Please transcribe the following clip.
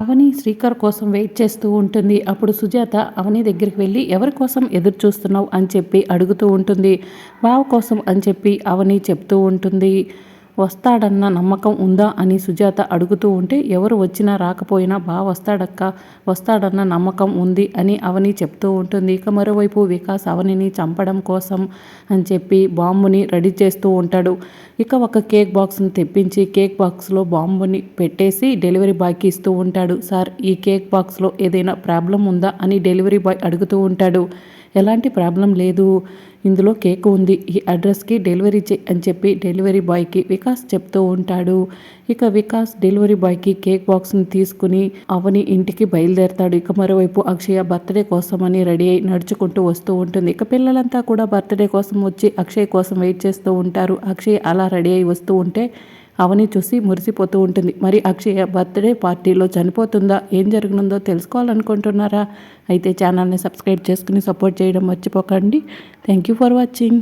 అవని శ్రీకర్ కోసం వెయిట్ చేస్తూ ఉంటుంది. అప్పుడు సుజాత అవని దగ్గరికి వెళ్ళి ఎవరి కోసం ఎదురు చూస్తున్నావు అని చెప్పి అడుగుతూ ఉంటుంది. బావ కోసం అని చెప్పి అవని చెప్తూ ఉంటుంది. వస్తాడన్న నమ్మకం ఉందా అని సుజాత అడుగుతూ ఉంటే ఎవరు వచ్చినా రాకపోయినా బాగా వస్తాడక్క వస్తాడన్న నమ్మకం ఉంది అని అవని చెప్తూ ఉంటుంది. ఇక మరోవైపు వికాస్ అవనిని చంపడం కోసం అని చెప్పి బాంబుని రెడీ చేస్తూ ఉంటాడు. ఇక ఒక కేక్ బాక్స్ని తెప్పించి కేక్ బాక్స్లో బాంబుని పెట్టేసి డెలివరీ బాయ్కి ఇస్తూ ఉంటాడు. సార్ ఈ కేక్ బాక్స్లో ఏదైనా ప్రాబ్లం ఉందా? అని డెలివరీ బాయ్ అడుగుతూ ఉంటాడు. ఎలాంటి ప్రాబ్లం లేదు. ఇందులో కేక్ ఉంది. ఈ అడ్రస్కి డెలివరీ చే అని చెప్పి డెలివరీ బాయ్కి వికాస్ చెప్తూ ఉంటాడు. ఇక వికాస్ డెలివరీ బాయ్కి కేక్ బాక్స్ని తీసుకుని అవని ఇంటికి బయలుదేరతాడు. ఇక మరోవైపు అక్షయ బర్త్డే కోసం అని రెడీ అయి నడుచుకుంటూ వస్తూ ఉంటుంది. ఇక పిల్లలంతా కూడా బర్త్డే కోసం వచ్చి అక్షయ్ కోసం వెయిట్ చేస్తూ ఉంటారు. అక్షయ్ అలా రెడీ అయి వస్తూ ఉంటే అవని చూసి మురిసిపోతూ ఉంటుంది. మరి అక్షయ బర్త్డే పార్టీలో చనిపోతుందా? ఏం జరగనుందో తెలుసుకోవాలనుకుంటున్నారా? అయితే ఛానల్ని సబ్స్క్రైబ్ చేసుకుని సపోర్ట్ చేయడం మర్చిపోకండి. Thank you for watching